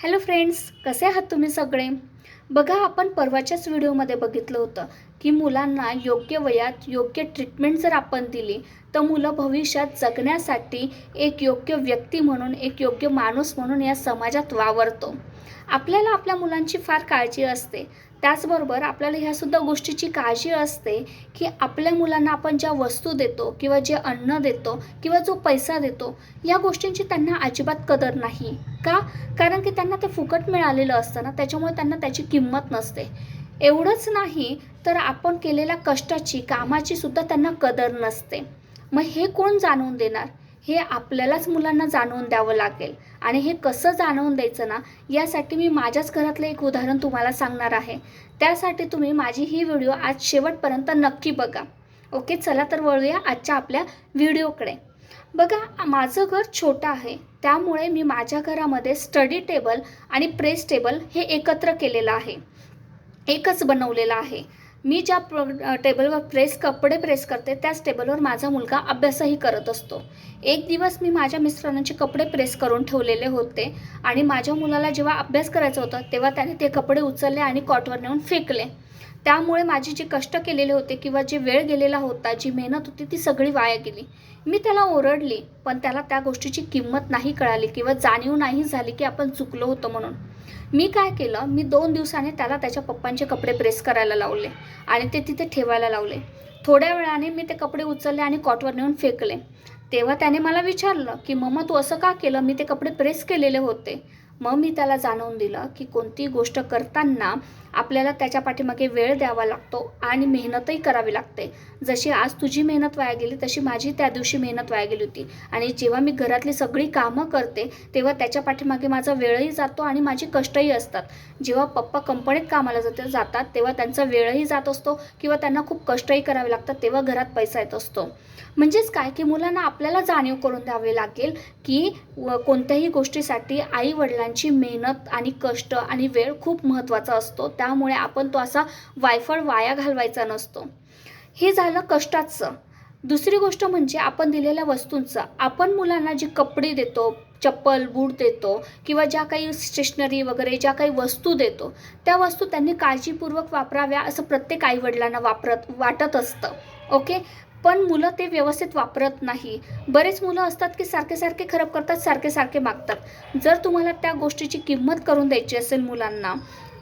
Hello friends कसे आहात तुम्ही सगळे? बघा आपण परवाच्याच व्हिडिओमध्ये बघितलं होतं की मुलांना योग्य वयात योग्य ट्रीटमेंट जर आपण दिली तर मुलं भविष्यात जगण्यासाठी एक योग्य व्यक्ती म्हणून एक योग्य माणूस म्हणून या समाजात वावरतो. आपल्याला आपल्या मुलांची फार काळजी असते. त्याचबरोबर आपल्याला ह्यासुद्धा गोष्टीची काळजी असते की आपल्या मुलांना आपण ज्या वस्तू देतो किंवा जे अन्न देतो किंवा जो पैसा देतो या गोष्टींची त्यांना अजिबात कदर नाही. का? कारण की त्यांना ते फुकट मिळालेलं असतं ना त्याच्यामुळे त्यांना त्याची किंमत नसते. एवढंच नाही तर आपण केलेल्या कष्टाची कामाची सुद्धा त्यांना कदर नसते. मग हे कोण जाणून देणार? हे आपल्यालाच मुलांना जाणवून द्यावं लागेल. आणि हे कसं जाणवून द्यायचं ना यासाठी मी माझ्याच घरातलं एक उदाहरण तुम्हाला सांगणार आहे. त्यासाठी तुम्ही माझी ही व्हिडिओ आज शेवटपर्यंत नक्की बघा. ओके चला तर वळूया आजच्या आपल्या व्हिडिओकडे. बघा माझं घर छोटं आहे. त्यामुळे मी माझ्या घरामध्ये स्टडी टेबल आणि प्रेस टेबल हे एकत्र केलेलं आहे. एकच बनवलेलं आहे. मी ज्या प्र टेबलवर प्रेस कपडे प्रेस करते त्याच टेबलवर माझा मुलगा अभ्यासही करत असतो. एक दिवस मी माझ्या मिस्टरांचे कपडे प्रेस करून ठेवलेले होते आणि माझ्या मुलाला जेव्हा अभ्यास करायचा होता तेव्हा त्याने ते कपडे उचलले आणि कॉटवर नेऊन फेकले. त्यामुळे माझी जे कष्ट केलेले होते किंवा जे वेळ गेलेला होता जी मेहनत होती ती सगळी वाया गेली. मी त्याला ओरडली पण त्याला त्या गोष्टीची किंमत नाही कळाली किंवा जाणीव नाही झाली की आपण चुकलो होतो म्हणून. मी काय केलं? मी दोन दिवसाने त्याला त्याच्या पप्पांचे कपडे प्रेस करायला लावले आणि ते तिथे ठेवायला लावले. थोड्या वेळाने मी ते कपडे उचलले आणि कॉटवर नेऊन फेकले. तेव्हा त्याने मला विचारलं की मम्मा तू असं का केलं? मी ते कपडे प्रेस केलेले होते. मग मी त्याला जाणवून दिलं की कोणती गोष्ट करताना आपल्याला त्याच्या पाठीमागे वेळ द्यावा लागतो आणि मेहनतही करावी लागते. जशी आज तुझी मेहनत वाया गेली तशी माझी त्या दिवशी मेहनत वाया गेली होती. आणि जेव्हा मी घरातली सगळी कामं करते तेव्हा त्याच्या पाठीमागे माझा वेळही जातो आणि माझे कष्टही असतात. जेव्हा पप्पा कंपनीत कामाला जाते जातात तेव्हा त्यांचा वेळही जात असतो किंवा त्यांना खूप कष्टही करावे लागतात तेव्हा घरात पैसा येत असतो. म्हणजेच काय? की मुलांना आपल्याला जाणीव करून द्यावे लागेल की व कोणत्याही गोष्टीसाठी आई वडिलांची मेहनत आणि कष्ट आणि वेळ खूप महत्त्वाचा असतो. त्यामुळे आपण तो असा वायफळ वाया घालवायचा नसतो. हे झालं कष्टाचं. दुसरी गोष्ट म्हणजे आपण दिलेल्या वस्तूंचं. आपण मुलांना जी कपडे देतो चप्पल बूट देतो किंवा ज्या काही स्टेशनरी वगैरे ज्या काही वस्तू देतो त्या वस्तू त्यांनी काळजीपूर्वक वापराव्या असं प्रत्येक आईवडिलांना वापरत वाटत असतं. ओके? पण मुलं ते व्यवस्थित वापरत नाही. बरेच मुलं असतात की सारखे सारखे खराब करतात सारखे सारखे मागतात. जर तुम्हाला त्या गोष्टीची किंमत करून द्यायची असेल मुलांना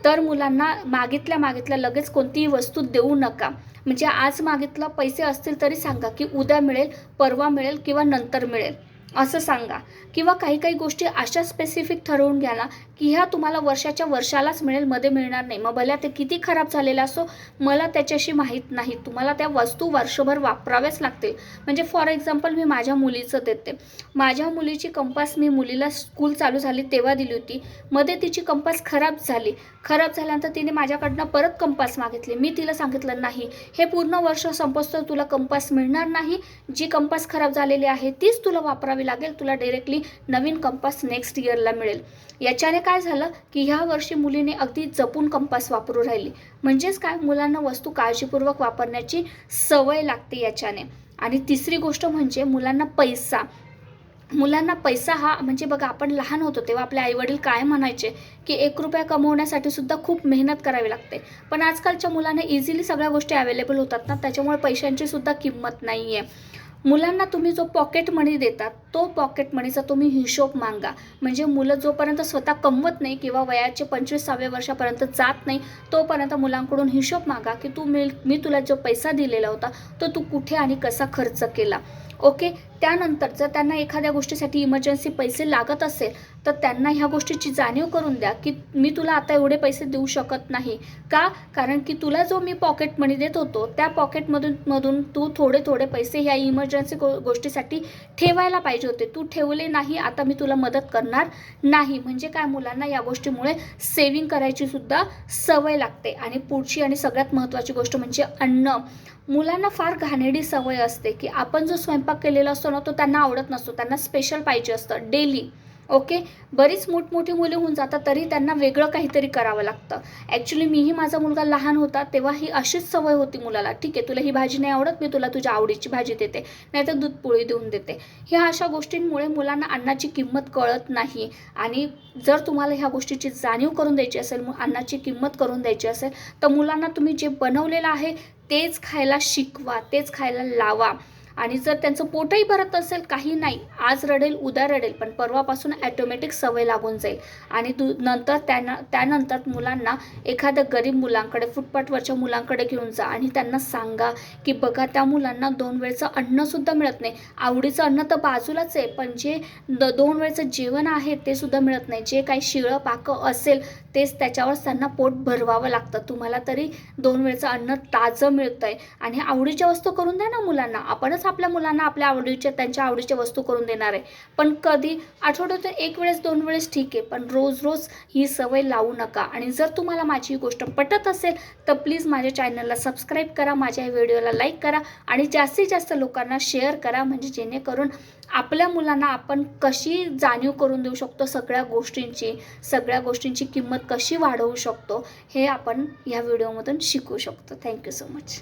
तर मुलांना मागितल्या मागितल्या लगेच कोणतीही वस्तू देऊ नका. म्हणजे आज मागितलं पैसे असतील तरी सांगा की उद्या मिळेल परवा मिळेल किंवा नंतर मिळेल. असं सांगा. किंवा काही काही गोष्टी अशा स्पेसिफिक ठरवून घ्या ना की ह्या तुम्हाला वर्षाच्या वर्षालाच मिळेल मध्ये मिळणार नाही. मग भल्या ते किती खराब झालेलं असो मला त्याच्याशी माहीत नाही. तुम्हाला त्या वस्तू वर्षभर वापराव्याच लागतील. म्हणजे फॉर एक्झाम्पल मी माझ्या मुलीचं देते. माझ्या मुलीची कंपास मी मुलीला स्कूल चालू झाली तेव्हा दिली होती. मध्ये तिची कंपास खराब झाली. खराब झाल्यानंतर तिने माझ्याकडनं परत कंपास मागितली. मी तिला सांगितलं नाही हे पूर्ण वर्ष संपस्तोर तुला कंपास मिळणार नाही. जी कंपास खराब झालेली आहे तीच तुला वापरावी लागेल तुला डायरेक्टली नवीन कंपास नेक्स्ट इयरला मिळेल. याच्याने काय झालं की ह्या वर्षी मुलीने अगदी जपून कंपास वापरू राहिली. म्हणजेच काय? मुलांना वस्तू काळजीपूर्वक वापरण्याची सवय लागते याच्याने. आणि तिसरी गोष्ट म्हणजे मुलांना पैसा. मुलांना पैसा हा म्हणजे बघा आपण लहान होतो तेव्हा आपले आईवडील काय म्हणायचे की एक रुपया कमवण्यासाठी सुद्धा खूप मेहनत करावी लागते. पण आजकालच्या मुलांना इझिली सगळ्या गोष्टी अवेलेबल होतात ना त्याच्यामुळे पैशांची सुद्धा किंमत नाही आहे मुलांना तुम्ही जो पॉकेट मनी देतात तो पॉकेट मनीचा तुम्ही हिशोब मागा. म्हणजे मुलं जोपर्यंत स्वतः कमवत नाही किंवा वयाचे पंचवीसाव्या वर्षापर्यंत जात नाही तोपर्यंत मुलांकडून हिशोब मागा की तू मी मी तुला जो पैसा दिलेला होता तो तू कुठे आणि कसा खर्च केला. ओके? त्यानंतर जर त्यांना एखाद्या गोष्टीसाठी इमर्जन्सी पैसे लागत असेल तर त्यांना ह्या गोष्टीची जाणीव करून द्या की मी तुला आता एवढे पैसे देऊ शकत नाही. का? कारण की तुला जो मी पॉकेट मनी देत होतो त्या पॉकेटमधून मधून तू थोडे थोडे पैसे ह्या इमर्जन्सी गो गोष्टीसाठी ठेवायला पाहिजे होते. तू ठेवले नाही आता मी तुला मदत करणार नाही. म्हणजे काय? मुलांना या गोष्टीमुळे सेविंग करायची सुद्धा सवय लागते. आणि पुढची आणि सगळ्यात महत्त्वाची गोष्ट म्हणजे अन्न. मुलांना फार घाणेरडी सवय असते की आपण जो स्वयंपाक केलेला असतो ना तो त्यांना आवडत नसतो. त्यांना स्पेशल पाहिजे असतं. डेली ओके बरीच मोठमोठी मुले होऊन जातात तरी त्यांना वेगळं काहीतरी करावं लागतं. ॲक्च्युली मीही माझा मुलगा लहान होता तेव्हा ही अशीच सवय होती मुलाला. ठीक आहे तुला ही भाजी नाही आवडत मी तुला तुझ्या आवडीची भाजी देते. नाहीतर दूध पोळी देऊन देते. ह्या अशा गोष्टींमुळे मुलांना अन्नाची किंमत कळत नाही. आणि जर तुम्हाला ह्या गोष्टीची जाणीव करून द्यायची असेल अन्नाची किंमत करून द्यायची असेल तर मुलांना तुम्ही जे बनवलेलं आहे तेच खायला शिकवा तेच खायला लावा. आणि जर त्यांचं पोटही भरत असेल काही नाही. आज रडेल उद्या रडेल पण परवापासून ॲटोमॅटिक सवय लागून जाईल. आणि दु नंतर त्यांना त्यानंतर मुलांना एखाद्या गरीब मुलांकडे फुटपाथवरच्या मुलांकडे घेऊन जा आणि त्यांना सांगा की बघा त्या मुलांना दोन वेळचं अन्नसुद्धा मिळत नाही. आवडीचं अन्न तर बाजूलाच आहे पण जे द दोन वेळचं जेवण आहे ते सुद्धा मिळत नाही. जे काही शिळं पाकं असेल तेच त्याच्यावर त्यांना पोट भरवावं लागतं. तुम्हाला तरी दोन वेळचं अन्न ताजं मिळतं आहे आणि आवडीच्या वस्तू करून द्या ना मुलांना. आपणच आपल्या मुलांना आपल्या आवडीच्या त्यांच्या आवडीच्या वस्तू करून देणार आहे. पण कधी आठवड्यातून एक वेळेस दोन वेळेस ठीक आहे पण रोज रोज ही सवय लावू नका. आणि जर तुम्हाला माझी ही गोष्ट पटत असेल तर प्लीज माझ्या चॅनलला सबस्क्राईब करा माझ्या या व्हिडिओला लाईक करा आणि जास्तीत जास्त लोकांना शेअर करा म्हणजे जेणेकरून आपल्या मुलांना आपण कशी जाणीव करून देऊ शकतो सगळ्या गोष्टींची सगळ्या गोष्टींची किंमत कशी वाढवू शकतो हे आपण या व्हिडिओमधून शिकू शकतो. Thank you so much